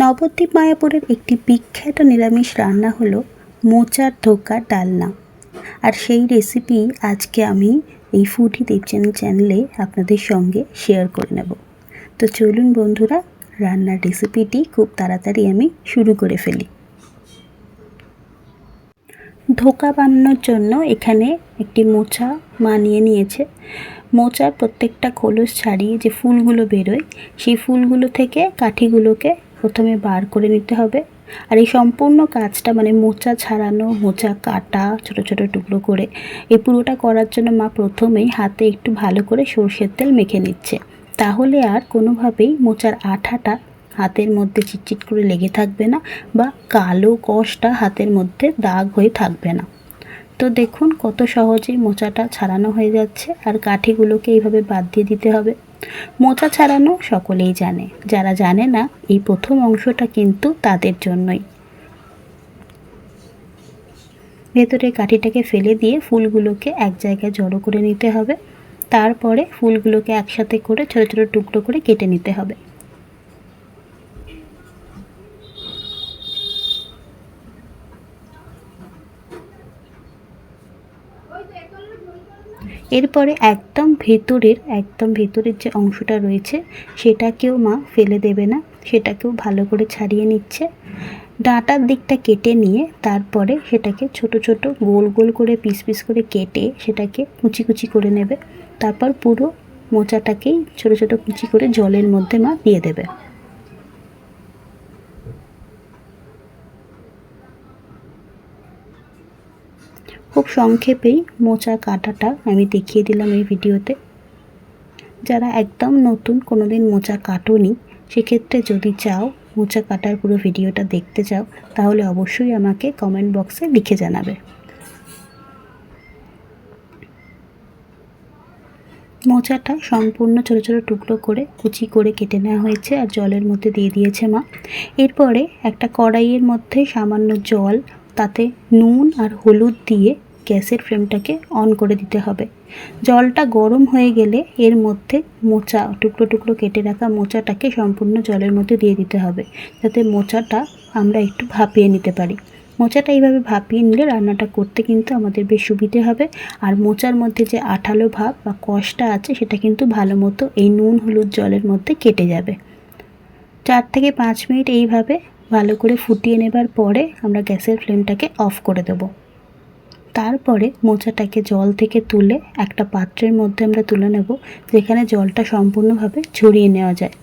নবদ্বীপ মায়াপুরের একটি বিখ্যাত নিরামিষ রান্না হলো মোচার ধোকার ডালনা। আর সেই রেসিপি আজকে আমি এই ফুডি দেবচেন চ্যানেলে আপনাদের সঙ্গে শেয়ার করে নেব। তো চলুন বন্ধুরা, রান্নার রেসিপিটি খুব তাড়াতাড়ি আমি শুরু করে ফেলি। ধোকা বানানোর জন্য এখানে একটি মোচা মানিয়ে নিয়েছে। মোচার প্রত্যেকটা খোলস ছাড়িয়ে যে ফুলগুলো বেরোয়, সেই ফুলগুলো থেকে কাঠিগুলোকে প্রথমে বার করে নিতে হবে। আর এই সম্পূর্ণ কাজটা মানে মোচা ছাড়ানো, মোচা কাটা, ছোট ছোট টুকরো করে এই পুরোটা করার জন্য মা প্রথমেই হাতে একটু ভালো করে সর্ষের তেল মেখে নিচ্ছে। তাহলে আর কোনোভাবেই মোচার আঠাটা হাতের মধ্যে চিটচিট করে লেগে থাকবে না বা কালো কষটা হাতের মধ্যে দাগ হয়ে থাকবে না। তো দেখুন কত সহজেই মোচাটা ছাড়ানো হয়ে যাচ্ছে। আর কাঠিগুলোকে এইভাবে বাদ দিয়ে দিতে হবে। মোচা ছাড়ানো সকলেই জানে। যারা জানে না, এই প্রথম অংশটা কিন্তু তাদের জন্যই। ভেতরে কাঠিটাকে ফেলে দিয়ে ফুলগুলোকে এক জায়গায় জড়ো করে নিতে হবে। তারপরে ফুলগুলোকে একসাথে করে ছোট ছোট টুকরো করে কেটে নিতে হবে। এরপরে একদম ভেতরের একদম ভেতরের যে অংশটা রয়েছে, সেটাকেও মা ফেলে দেবে না, সেটাকেও ভালো করে ছাড়িয়ে নিচ্ছে। ডাঁটার দিকটা কেটে নিয়ে তারপরে সেটাকে ছোট ছোট গোল গোল করে, পিস পিস করে কেটে সেটাকে কুচি কুচি করে নেবে। তারপর পুরো মোচাটাকেই ছোট ছোট কুচি করে জলের মধ্যে মা দিয়ে দেবে। খুব সংক্ষেপেই মোচা কাটাটা আমি দেখিয়ে দিলাম এই ভিডিওতে। যারা একদম নতুন কোনো দিন মোচা কাটোনি, সেক্ষেত্রে যদি চাও মোচা কাটার পুরো ভিডিওটা দেখতে চাও, তাহলে অবশ্যই আমাকে কমেন্ট বক্সে লিখে জানাবে। মোচাটা সম্পূর্ণ ছোটো ছোটো টুকরো করে কুচি করে কেটে নেওয়া হয়েছে আর জলের মধ্যে দিয়ে দিয়েছে মা। এরপরে একটা কড়াইয়ের মধ্যে সামান্য জল, তাতে নুন আর হলুদ দিয়ে গ্যাসের ফ্লেমটাকে অন করে দিতে হবে। জলটা গরম হয়ে গেলে এর মধ্যে মোচা, টুকরো টুকরো কেটে রাখা মোচাটাকে সম্পূর্ণ জলের মধ্যে দিয়ে দিতে হবে, যাতে মোচাটা আমরা একটু ভাপিয়ে নিতে পারি। মোচাটা এইভাবে ভাপিয়ে নিলে রান্নাটা করতে কিন্তু আমাদের বেশ সুবিধে হবে। আর মোচার মধ্যে যে আঠালো ভাব বা কষটা আছে, সেটা কিন্তু ভালো মতো এই নুন, হলুদ জলের মধ্যে কেটে যাবে। চার থেকে পাঁচ মিনিট এইভাবে ভালো করে ফুটিয়ে নেবার পরে আমরা গ্যাসের ফ্লেমটাকে অফ করে দেব। তারপরে মোচাটাকে জল থেকে তুলে একটা পাত্রের মধ্যে আমরা তুলে নেব, যেখানে জলটা সম্পূর্ণভাবে ছড়িয়ে নেওয়া যায়।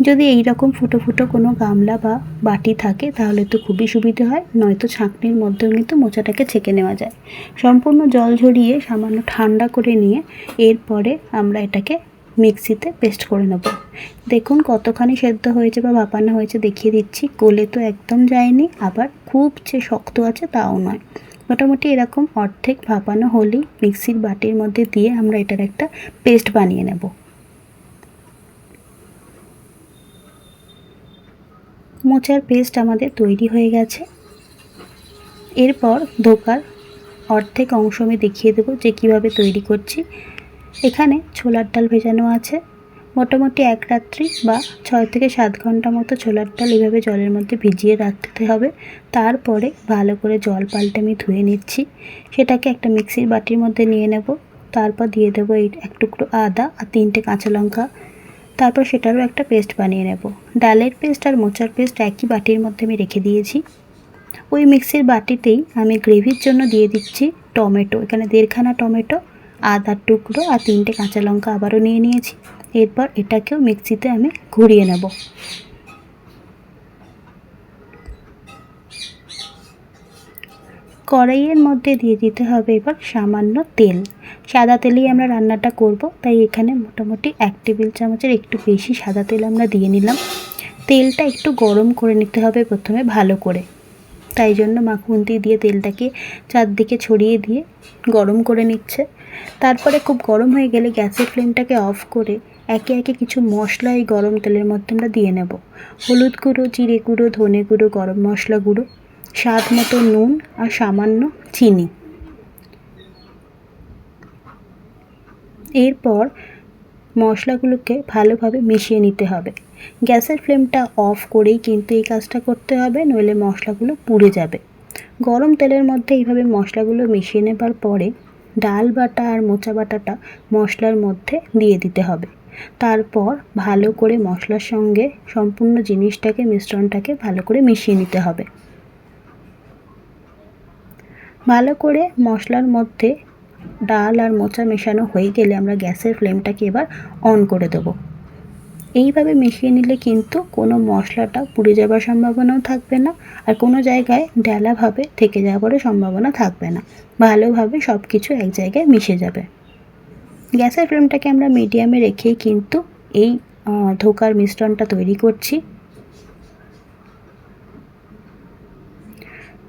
যদি এই রকম ফুটো ফুটো কোনো গামলা বা বাটি থাকে, তাহলে তো খুবই সুবিধে হয়, নয়তো ছাঁকনির মধ্যেও কিন্তু মোচাটাকে ছেঁকে নেওয়া যায়। সম্পূর্ণ জল ঝরিয়ে সামান্য ঠান্ডা করে নিয়ে এরপরে আমরা এটাকে মিক্সিতে পেস্ট করে নেব। দেখুন কতখানি সেদ্ধ হয়েছে বা ভাপানো হয়েছে, দেখিয়ে দিচ্ছি। গলে তো একদম যায়নি, আবার খুব যে শক্ত আছে তাও নয়। মোটামুটি এরকম অর্ধেক ভাপানো হলেই মিক্সির বাটির মধ্যে দিয়ে আমরা এটার একটা পেস্ট বানিয়ে নেব। মোচার পেস্ট আমাদের তৈরি হয়ে গেছে। এরপর ধোকার অর্ধেক অংশ আমি দেখিয়ে দেবো যে কীভাবে তৈরি করছি। এখানে ছোলার ডাল ভেজানো আছে। মোটামুটি এক রাত্রি বা ছয় থেকে সাত ঘণ্টা মতো ছোলার ডাল এভাবে জলের মধ্যে ভিজিয়ে রাখতে হবে। তারপরে ভালো করে জল পাল্টে আমি ধুয়ে নিচ্ছি। সেটাকে একটা মিক্সির বাটির মধ্যে নিয়ে নেব। তারপর দিয়ে দেবো এই এক টুকরো আদা আর তিনটে কাঁচা লঙ্কা। তারপর সেটারও একটা পেস্ট বানিয়ে নেব। ডালের পেস্ট আর মোচার পেস্ট একই বাটির মধ্যে আমি রেখে দিয়েছি। ওই মিক্সির বাটিতেই আমি গ্রেভির জন্য দিয়ে দিচ্ছি টমেটো। এখানে দেড়খানা টমেটো আদার টুকরো আর তিনটে কাঁচা লঙ্কা আবারও নিয়ে নিয়েছি। এরপর এটাকেও মিক্সিতে আমি ঘুরিয়ে নেব। কড়াইয়ের মধ্যে দিয়ে দিতে হবে এবার সামান্য তেল। সাদা তেলেই আমরা রান্নাটা করব, তাই এখানে মোটামুটি এক টেবিল চামচের একটু বেশি সাদা তেল আমরা দিয়ে নিলাম। তেলটা একটু গরম করে নিতে হবে প্রথমে ভালো করে। তাই জন্য মাখুন্তি দিয়ে তেলটাকে চারদিকে ছড়িয়ে দিয়ে গরম করে নিচ্ছে। তারপরে খুব গরম হয়ে গেলে গ্যাসের ফ্লেমটাকে অফ করে একে একে কিছু মশলা এই গরম তেলের মধ্যে আমরা দিয়ে নেব। হলুদ গুঁড়ো, জিরে গুঁড়ো, ধনে গুঁড়ো, গরম মশলা গুঁড়ো, স্বাদ মতো নুন আর সামান্য চিনি। এরপর মশলাগুলোকে ভালোভাবে মিশিয়ে নিতে হবে। গ্যাসের ফ্লেমটা অফ করেই কিন্তু এই কাজটা করতে হবে, নইলে মশলাগুলো পুড়ে যাবে। গরম তেলের মধ্যে এইভাবে মশলাগুলো মিশিয়ে নেবার পরে ডাল বাটা আর মোচা বাটাটা মশলার মধ্যে দিয়ে দিতে হবে। তারপর ভালো করে মশলার সঙ্গে সম্পূর্ণ জিনিসটাকে, মিশ্রণটাকে ভালো করে মিশিয়ে নিতে হবে। ভালো করে মশলার মধ্যে ডাল আর মোচা মেশানো হয়ে গেলে আমরা গ্যাসের ফ্লেমটাকে এবার অন করে দেবো। এইভাবে মিশিয়ে নিলে কিন্তু কোনো মশলাটা পুড়ে যাবার সম্ভাবনাও থাকবে না আর কোনো জায়গায় ডেলাভাবে থেকে যাওয়ারও সম্ভাবনা থাকবে না। ভালোভাবে সব কিছু এক জায়গায় মিশে যাবে। গ্যাসের ফ্লেমটাকে আমরা মিডিয়ামে রেখেই কিন্তু এই ধোকার মিশ্রণটা তৈরি করছি।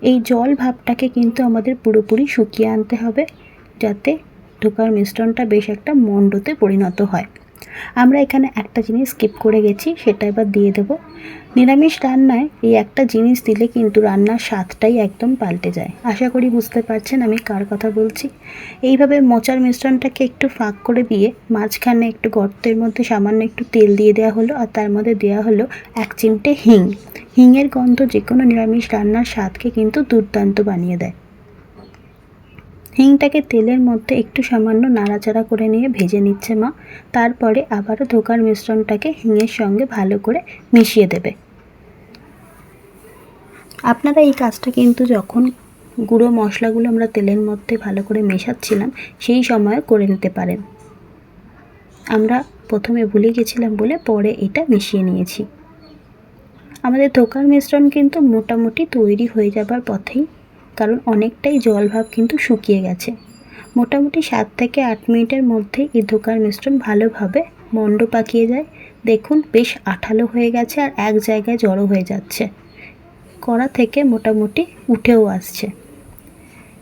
এই জল ভাবটাকে কিন্তু আমাদের পুরোপুরি শুকিয়ে আনতে হবে যাতে ধোকার মিশ্রণটা বেশ একটা মণ্ডতে পরিণত হয়। আমরা এখানে একটা জিনিস স্কিপ করে গেছি, সেটা এবার দিয়ে দেবো। নিরামিষ রান্নায় এই একটা জিনিস দিলে কিন্তু রান্নার স্বাদটাই একদম পাল্টে যায়। আশা করি বুঝতে পারছেন আমি কার কথা বলছি। এইভাবে মোচার মিশ্রণটাকে একটু ফাঁক করে দিয়ে মাঝখানে একটু গর্তের মধ্যে সামান্য একটু তেল দিয়ে দেওয়া হলো আর তার মধ্যে দেওয়া হলো এক চিমটে হিং। হিংয়ের গন্ধ যে কোনো নিরামিষ রান্নার স্বাদকে কিন্তু দুর্দান্ত বানিয়ে দেয়। হিংটাকে তেলের মধ্যে একটু সামান্য নাড়াচাড়া করে নিয়ে ভেজে নিচ্ছে মা। তারপরে আবারও ধোকার মিশ্রণটাকে হিঙের সঙ্গে ভালো করে মিশিয়ে দেবে। আপনারা এই কাজটা কিন্তু যখন গুঁড়ো মশলাগুলো আমরা তেলের মধ্যে ভালো করে মেশাচ্ছিলাম, সেই সময় করে নিতে পারেন। আমরা প্রথমে ভুলে গেছিলাম বলে পরে এটা মিশিয়ে নিয়েছি। আমাদের ধোকার মিশ্রণ কিন্তু মোটামুটি তৈরি হয়ে যাবার পথেই কারণ অনেকটাই জলভাব কিন্তু শুকিয়ে গেছে। মোটামুটি সাত থেকে আট মিনিটের মধ্যে এই ধোকার মিশ্রণ ভালোভাবে মণ্ড পাকিয়ে যায়। দেখুন, বেশ আঠালো হয়ে গেছে আর এক জায়গায় জড়ো হয়ে যাচ্ছে। কড়া থেকে মোটামুটি উঠেও আসছে।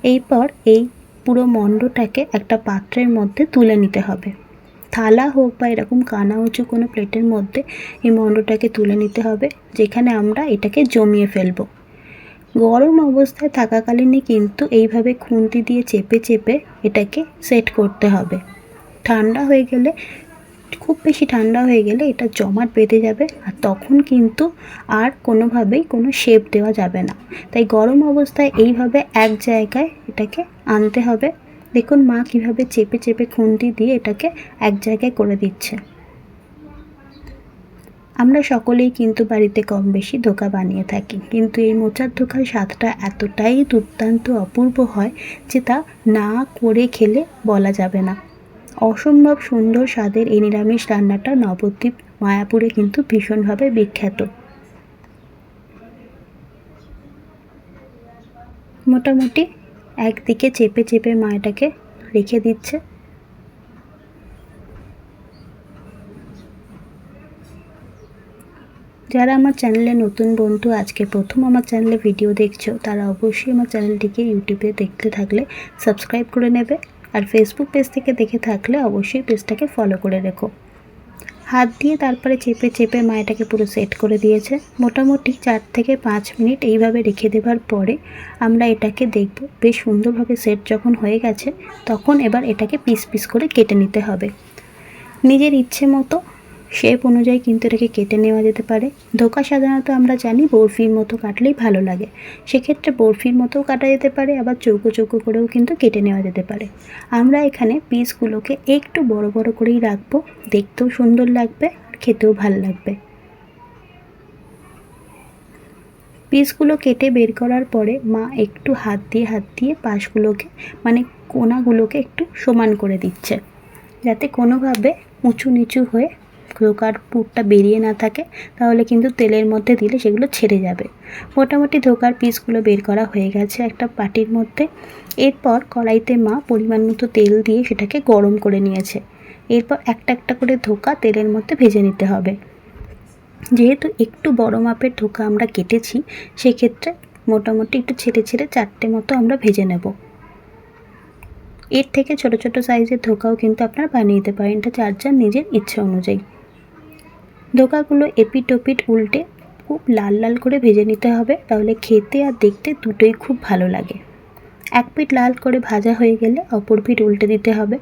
এইপর এই পুরো মণ্ডটাকে একটা পাত্রের মধ্যে তুলে নিতে হবে। থালা হোক বা এরকম কানা উঁচু কোনো প্লেটের মধ্যে এই মণ্ডটাকে তুলে নিতে হবে, যেখানে আমরা এটাকে জমিয়ে ফেলব। গরম অবস্থায় থাকাকালীনই কিন্তু এইভাবে খুন্তি দিয়ে চেপে চেপে এটাকে সেট করতে হবে। ঠান্ডা হয়ে গেলে, খুব বেশি ঠান্ডা হয়ে গেলে এটা জমাট বেঁধে যাবে আর তখন কিন্তু আর কোনোভাবেই কোনো শেপ দেওয়া যাবে না। তাই গরম অবস্থায় এইভাবে এক জায়গায় এটাকে আনতে হবে। দেখুন মা কীভাবে চেপে চেপে খুন্তি দিয়ে এটাকে এক জায়গায় করে দিচ্ছে। আমরা সকলেই কিন্তু বাড়িতে কম বেশি ধোকা বানিয়ে থাকি। কিন্তু এই মোচার ধোকার স্বাদটা এতটাই দুর্দান্ত অপূর্ব হয় যে তা না করে খেলে বলা যাবে না। অসম্ভব সুন্দর স্বাদের এই নিরামিষ রান্নাটা নবদ্বীপ মায়াপুরে কিন্তু ভীষণভাবে বিখ্যাত। মোটামুটি একদিকে চেপে চেপে মায়াটাকে রেখে দিচ্ছে। যারা আমার চ্যানেলে নতুন বন্ধু, আজকে প্রথম আমার চ্যানেলে ভিডিও দেখছ, তারা অবশ্যই আমার চ্যানেলটিকে ইউটিউবে দেখতে থাকলে সাবস্ক্রাইব করে নেবে আর ফেসবুক পেজ থেকে দেখে থাকলে অবশ্যই পেজটাকে ফলো করে রেখো। হাত দিয়ে তারপরে চেপে চেপে মায়েটাকে পুরো সেট করে দিয়েছে। মোটামুটি চার থেকে পাঁচ মিনিট এইভাবে রেখে দেবার পরে আমরা এটাকে দেখব। বেশ সুন্দরভাবে সেট যখন হয়ে গেছে, তখন এবার এটাকে পিস পিস করে কেটে নিতে হবে। নিজের ইচ্ছে মতো শেপ অনুযায়ী কিন্তু এটাকে কেটে নেওয়া যেতে পারে। ধোকা সাধারণত আমরা জানি বরফির মতো কাটলেই ভালো লাগে। সেক্ষেত্রে বরফির মতো কাটা যেতে পারে, আবার চৌকো চৌকো করেও কিন্তু কেটে নেওয়া যেতে পারে। আমরা এখানে পিসগুলোকে একটু বড় বড় করেই রাখব। দেখতেও সুন্দর লাগবে, আর খেতেও ভালো লাগবে। পিসগুলো কেটে বের করার পরে মা একটু হাত দিয়ে হাত দিয়ে পাশগুলোকে মানে কোনাগুলোকে একটু সমান করে দিচ্ছে। যাতে কোনোভাবে উঁচু নিচু হয়ে ধোকার পুরটা বেরিয়ে না থাকে, তাহলে কিন্তু তেলের মধ্যে দিলে সেগুলো ছেড়ে যাবে। মোটামুটি ধোকার পিসগুলো বের করা হয়ে গেছে একটা পাটির মধ্যে। এরপর কড়াইতে মা পরিমাণ মতো তেল দিয়ে সেটাকে গরম করে নিয়েছে। এরপর একটা একটা করে ধোকা তেলের মধ্যে ভেজে নিতে হবে। যেহেতু একটু বড় মাপের ধোকা আমরা কেটেছি, সেক্ষেত্রে মোটামুটি একটু ছেড়ে ছেড়ে চারটে মতো আমরা ভেজে নেব। এর থেকে ছোট ছোট সাইজের ধোকাও কিন্তু আপনারা বানিয়ে দিতে পারেন। এটা চার নিজের ইচ্ছে অনুযায়ী। ধোকাগুলো এপিট ওপিট উল্টে খুব লাল লাল করে ভেজে নিতে হবে, তাহলে খেতে আর দেখতে দুটোই খুব ভালো লাগে। এক পিঠ লাল করে ভাজা হয়ে গেলে অপর পিঠ উল্টে দিতে হবে।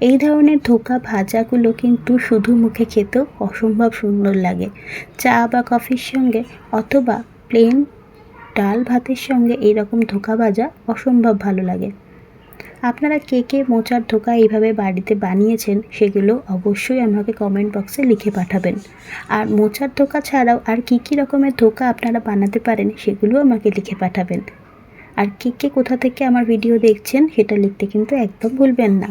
এই ধরনের ধোকা ভাজাগুলো কিন্তু শুধু মুখে খেতেও অসম্ভব সুন্দর লাগে। চা বা কফির সঙ্গে অথবা প্লেন ডাল ভাতের সঙ্গে এইরকম ধোকা ভাজা অসম্ভব ভালো লাগে। আপনারা কে কে মোচার ধোকা এইভাবে বাড়িতে বানিয়েছেন সেগুলো অবশ্যই আমাকে কমেন্ট বক্সে লিখে পাঠাবেন। আর মোচার ধোকা ছাড়াও আর কী কী রকমের ধোকা আপনারা বানাতে পারেন সেগুলো আমাকে লিখে পাঠাবেন। আর কে কে কোথা থেকে আমার ভিডিও দেখছেন সেটা লিখতে কিন্তু একদম ভুলবেন না।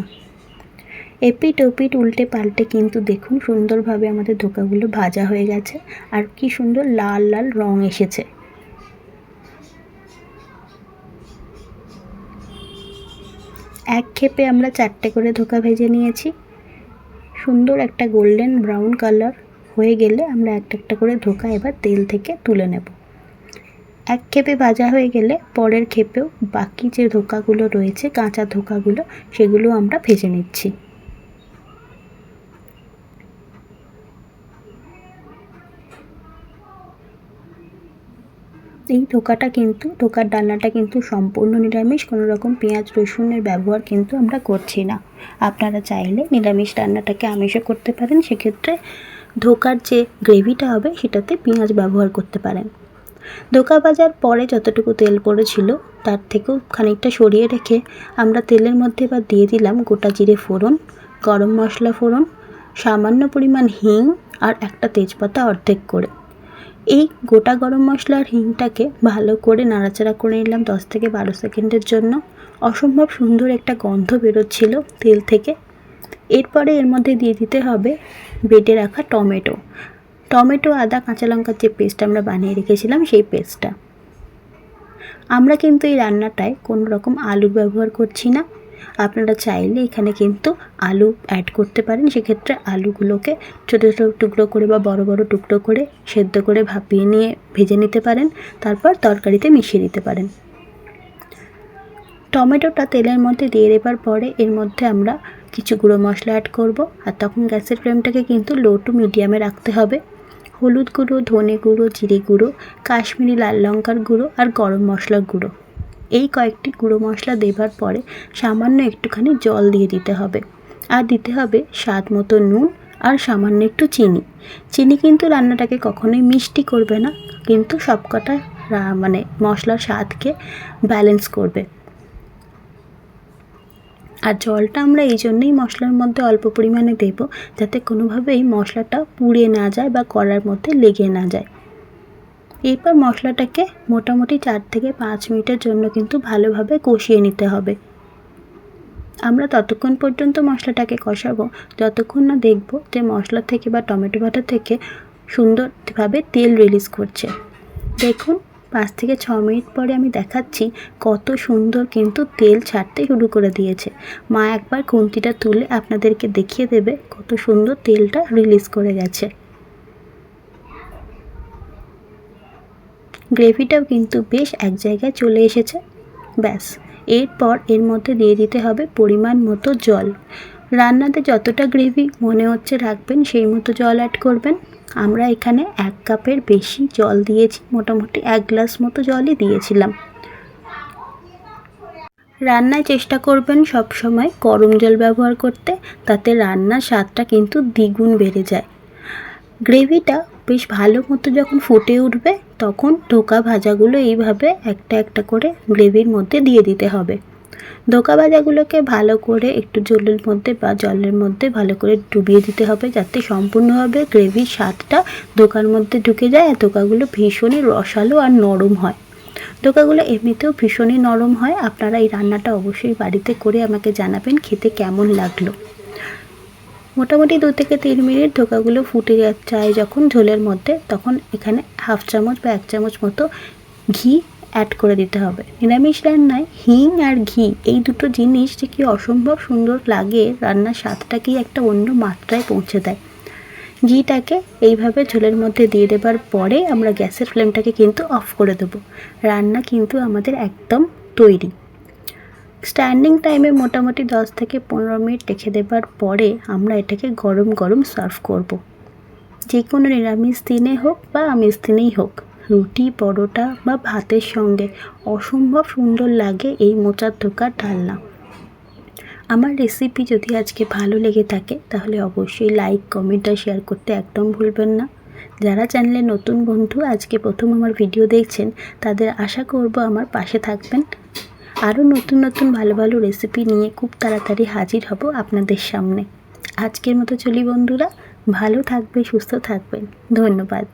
এপিট ওপিট উল্টে পাল্টে কিন্তু দেখুন সুন্দরভাবে আমাদের ধোকাগুলো ভাজা হয়ে গেছে আর কি সুন্দর লাল লাল রং এসেছে। এক খেপে আমরা চারটে করে ধোকা ভেজে নিয়েছি। সুন্দর একটা গোল্ডেন ব্রাউন কালার হয়ে গেলে আমরা একটা একটা করে ধোকা এবার তেল থেকে তুলে নেব। এক খেপে ভাজা হয়ে গেলে পরের খেপেও বাকি যে ধোকাগুলো রয়েছে, কাঁচা ধোকাগুলো, সেগুলো আমরা ভেজে নিচ্ছি। এই ধোকাটা কিন্তু ধোকার ডালনাটা কিন্তু সম্পূর্ণ নিরামিষ, কোনো রকম পেঁয়াজ, রসুনের ব্যবহার কিন্তু আমরা করছি না। আপনারা চাইলে নিরামিষ রান্নাটাকে আমিষও করতে পারেন, সেক্ষেত্রে ধোকার যে গ্রেভিটা হবে সেটাতে পেঁয়াজ ব্যবহার করতে পারেন। ধোকা ভাজার পরে যতটুকু তেল পড়েছিল, তার থেকেও খানিকটা সরিয়ে রেখে আমরা তেলের মধ্যে এবার দিয়ে দিলাম গোটা জিরে ফোড়ন, গরম মশলা ফোড়ন, সামান্য পরিমাণ হিং আর একটা তেজপাতা অর্ধেক করে। এই গোটা গরম মশলা আর হিংটাকে ভালো করে নাড়াচাড়া করে নিলাম দশ থেকে বারো সেকেন্ডের জন্য। অসম্ভব সুন্দর একটা গন্ধ বেরোচ্ছিল তেল থেকে। এরপরে এর মধ্যে দিয়ে দিতে হবে বেটে রাখা টমেটো। টমেটো, আদা, কাঁচা লঙ্কার যে পেস্ট আমরা বানিয়ে রেখেছিলাম সেই পেস্টটা। আমরা কিন্তু এই রান্নাটায় কোনো রকম আলুর ব্যবহার করছি না। আপনারা চাইলে এখানে কিন্তু আলু অ্যাড করতে পারেন। সেক্ষেত্রে আলুগুলোকে ছোটো ছোটো টুকরো করে বা বড় বড় টুকরো করে সেদ্ধ করে ভাপিয়ে নিয়ে ভেজে নিতে পারেন। তারপর তরকারিতে মিশিয়ে দিতে পারেন। টমেটোটা তেলের মধ্যে দিয়ে দেবার পরে এর মধ্যে আমরা কিছু গুঁড়ো মশলা অ্যাড করব। আর তখন গ্যাসের ফ্লেমটাকে কিন্তু লো টু মিডিয়ামে রাখতে হবে। হলুদ গুঁড়ো, ধনে গুঁড়ো, জিরে গুঁড়ো, কাশ্মীরি লাল লঙ্কার গুঁড়ো আর গরম মশলার গুঁড়ো। এই কয়েকটি গুঁড়ো মশলা দেবার পরে সামান্য একটুখানি জল দিয়ে দিতে হবে। আর দিতে হবে স্বাদ মতো নুন আর সামান্য একটু চিনি। চিনি কিন্তু রান্নাটাকে কখনোই মিষ্টি করবে না, কিন্তু সবকটা মানে মশলার স্বাদকে ব্যালেন্স করবে। আর জলটা আমরা এই জন্যই মশলার মধ্যে অল্প পরিমাণে দেব যাতে কোনোভাবেই মশলাটা পুড়ে না যায় বা কড়ার মধ্যে লেগে না যায়। এরপর মশলাটাকে মোটামুটি চার থেকে পাঁচ মিনিটের জন্য কিন্তু ভালোভাবে কষিয়ে নিতে হবে। আমরা ততক্ষণ পর্যন্ত মশলাটাকে কষাবো। যতক্ষণ না দেখব যে মশলা থেকে বা টমেটো বাটা থেকে সুন্দরভাবে তেল রিলিজ করছে। দেখুন, পাঁচ থেকে ছ মিনিট পরে আমি দেখাচ্ছি কত সুন্দর কিন্তু তেল ছাড়তে শুরু করে দিয়েছে। মা একবার খুন্তিটা তুলে আপনাদেরকে দেখিয়ে দেবে কত সুন্দর তেলটা রিলিজ করে গেছে। গ্রেভিটাও কিন্তু বেশ এক জায়গায় চলে এসেছে। ব্যাস, এরপর এর মধ্যে দিয়ে দিতে হবে পরিমাণ মতো জল। রান্নাতে যতটা গ্রেভি মনে হচ্ছে রাখবেন, সেই মতো জল অ্যাড করবেন। আমরা এখানে এক কাপের বেশি জল দিয়েছি, মোটামুটি এক গ্লাস মতো জলই দিয়েছিলাম। রান্নায় চেষ্টা করবেন সব সময় গরম জল ব্যবহার করতে, তাতে রান্নার স্বাদটা কিন্তু দ্বিগুণ বেড়ে যায়। গ্রেভিটা বেশ ভালো মতো যখন ফুটে উঠবে তখন ধোকা ভাজাগুলো এইভাবে একটা একটা করে গ্রেভির মধ্যে দিয়ে দিতে হবে। ধোকা ভাজাগুলোকে ভালো করে একটু জলের মধ্যে বা জলের মধ্যে ভালো করে ডুবিয়ে দিতে হবে যাতে সম্পূর্ণভাবে গ্রেভির স্বাদটা ধোকার মধ্যে ঢুকে যায় আর ধোকাগুলো ভীষণই রসালো আর নরম হয়। ধোকাগুলো এমনিতেও ভীষণই নরম হয়। আপনারা এই রান্নাটা অবশ্যই বাড়িতে করে আমাকে জানাবেন, খেতে কেমন লাগল। মোটামুটি দু থেকে তিন মিনিট ধোকাগুলো ফুটে যায় যখন ঝোলের মধ্যে, তখন এখানে হাফ চামচ বা এক চামচ মতো ঘি অ্যাড করে দিতে হবে। নিরামিষ রান্নায় হিং আর ঘি, এই দুটো জিনিস যে কি অসম্ভব সুন্দর লাগে, রান্নার স্বাদটাকেই একটা অন্য মাত্রায় পৌঁছে দেয়। ঘিটাকে এইভাবে ঝোলের মধ্যে দিয়ে দেবার পরে আমরা গ্যাসের ফ্লেমটাকে কিন্তু অফ করে দেবো। রান্না কিন্তু আমাদের একদম তৈরি। স্ট্যান্ডিং টাইমে মোটামুটি দশ থেকে পনেরো মিনিট রেখে দেবার পরে আমরা এটাকে গরম গরম সার্ভ করব। যে কোনো নিরামিষ দিনে হোক বা আমিষ দিনেই হোক, রুটি, পরোটা বা ভাতের সঙ্গে অসম্ভব সুন্দর লাগে এই মোচার ধোকার ডালনা। আমার রেসিপি যদি আজকে ভালো লেগে থাকে, তাহলে অবশ্যই লাইক কমেন্ট আর শেয়ার করতে একদম ভুলবেন না। যারা চ্যানেলে নতুন বন্ধু, আজকে প্রথম আমার ভিডিও দেখছেন, তাদের আশা করব আমার পাশে থাকবেন। আরও নতুন নতুন ভালো ভালো রেসিপি নিয়ে খুব তাড়াতাড়ি হাজির হব আপনাদের সামনে। আজকের মতো চলি বন্ধুরা, ভালো থাকবে সুস্থ থাকবেন। ধন্যবাদ।